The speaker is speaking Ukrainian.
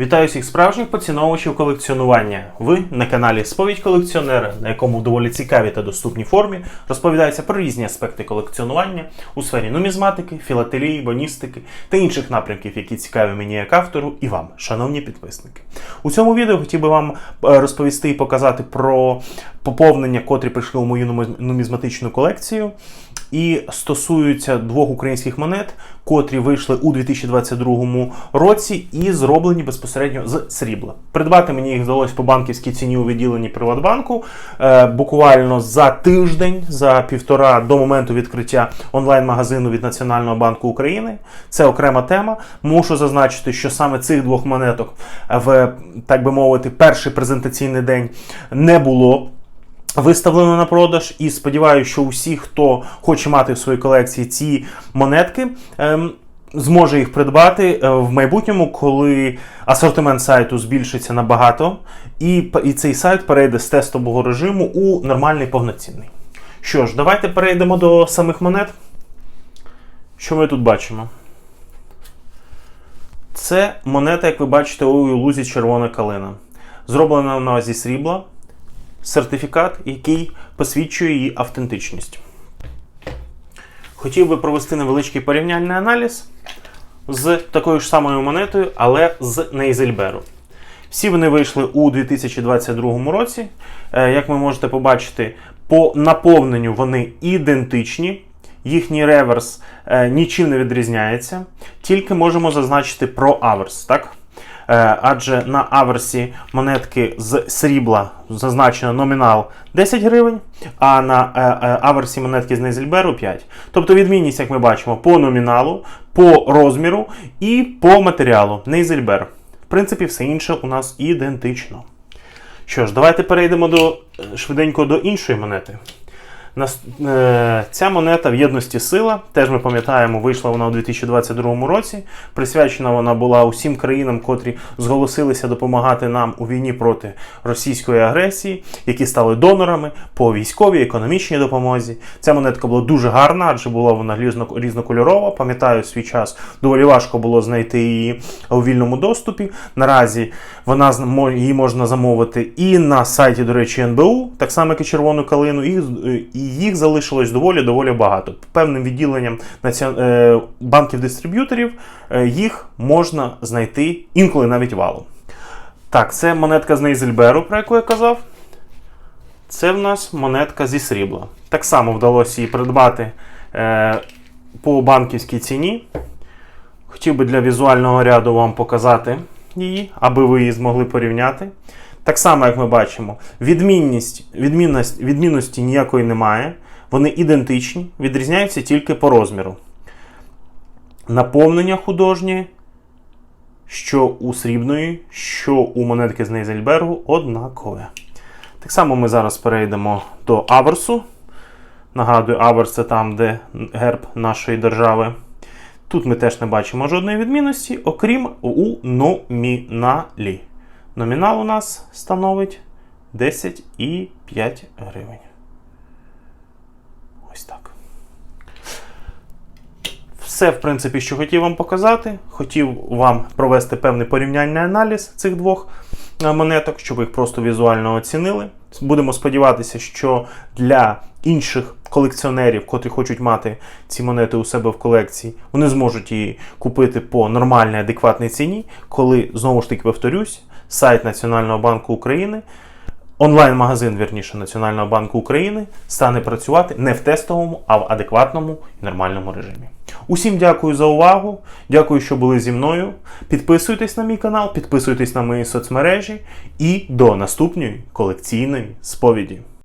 Вітаю всіх справжніх поціновувачів колекціонування. Ви на каналі Сповідь колекціонера, на якому в доволі цікавій та доступній формі розповідається про різні аспекти колекціонування у сфері нумізматики, філателії, боністики та інших напрямків, які цікаві мені як автору і вам, шановні підписники. У цьому відео хотів би вам е, розповісти і показати про поповнення, котрі прийшли у мою нумізматичну колекцію. І стосуються двох українських монет, котрі вийшли у 2022 році і зроблені безпосередньо з срібла. Придбати мені їх вдалося по банківській ціні у відділенні Приватбанку. Е, буквально за тиждень, за півтора до моменту відкриття онлайн-магазину від Національного банку України. Це окрема тема. Мушу зазначити, що саме цих двох монеток в так би мовити перший презентаційний день не було виставлено на продаж. І сподіваюся, що усі, хто хоче мати в своїй колекції ці монетки, ем, зможе їх придбати е, в майбутньому, коли асортимент сайту збільшиться набагато, і, і цей сайт перейде з тестового режиму у нормальний повноцінний. Що ж, давайте перейдемо до самих монет. Що ми тут бачимо? Це монета, як ви бачите, у лузі червона калина. Зроблена вона зі срібла, сертифікат, який посвідчує її автентичність. Хотів би провести невеличкий порівняльний аналіз з такою ж самою монетою, але з Нейзельберу. Всі вони вийшли у 2022 році. Е, Як ви можете побачити, по наповненню вони ідентичні. Їхній реверс е, нічим не відрізняється, тільки можемо зазначити про аверс. Так? Е, адже на аверсі монетки з срібла зазначено номінал 10 гривень, а на е, е, аверсі монетки з Нейзельберу 5. Тобто відмінність, як ми бачимо, по номіналу, по розміру і по матеріалу Нейзельбер. В принципі, все інше у нас ідентично. Що ж, давайте перейдемо до швиденько до іншої монети. Е, ця монета в єдності сила, теж ми пам'ятаємо, вийшла вона у 2022 році. Присвячена вона була усім країнам, котрі зголосилися допомагати нам у війні проти російської агресії, які стали донорами по військовій, економічній допомозі. Ця монетка була дуже гарна, адже була вона різно- різнокольорова. Пам'ятаю, свій час доволі важко було знайти її у вільному доступі. Наразі вона її можна замовити і на сайті, до речі, НБУ, так само як і червону калину. І їх залишилось доволі доволі багато. Певним відділенням е, банків-дистриб'юторів е, їх можна знайти інколи навіть валом. Так, це монетка з Нейзельберу, про яку я казав. Це в нас монетка зі срібла. Так само вдалося її придбати е, по банківській ціні. Хотів би для візуального ряду вам показати її, аби ви її змогли порівняти. Так само, як ми бачимо, відмінність, відмінність, відмінності ніякої немає. Вони ідентичні, відрізняються тільки по розміру. Наповнення художнє, що у срібної, що у монетки з Нейзельбергу, однакове. Так само ми зараз перейдемо до аверсу. Нагадую, аверс це там, де герб нашої держави. Тут ми теж не бачимо жодної відмінності, окрім у номіналі. Номінал у нас становить 10,5 гривень. Ось так. Все, в принципі, що хотів вам показати. Хотів вам провести певний порівняльний аналіз цих двох е, монеток, щоб їх просто візуально оцінили. Будемо сподіватися, що для інших колекціонерів, котрі хочуть мати ці монети у себе в колекції, вони зможуть її купити по нормальній, адекватній ціні, коли знову ж таки повторюсь, сайт Національного банку України. Онлайн-магазин, вірніше, Національного банку України стане працювати не в тестовому, а в адекватному і нормальному режимі. Усім дякую за увагу. Дякую, що були зі мною. Підписуйтесь на мій канал, підписуйтесь на мої соцмережі і до наступної колекційної сповіді.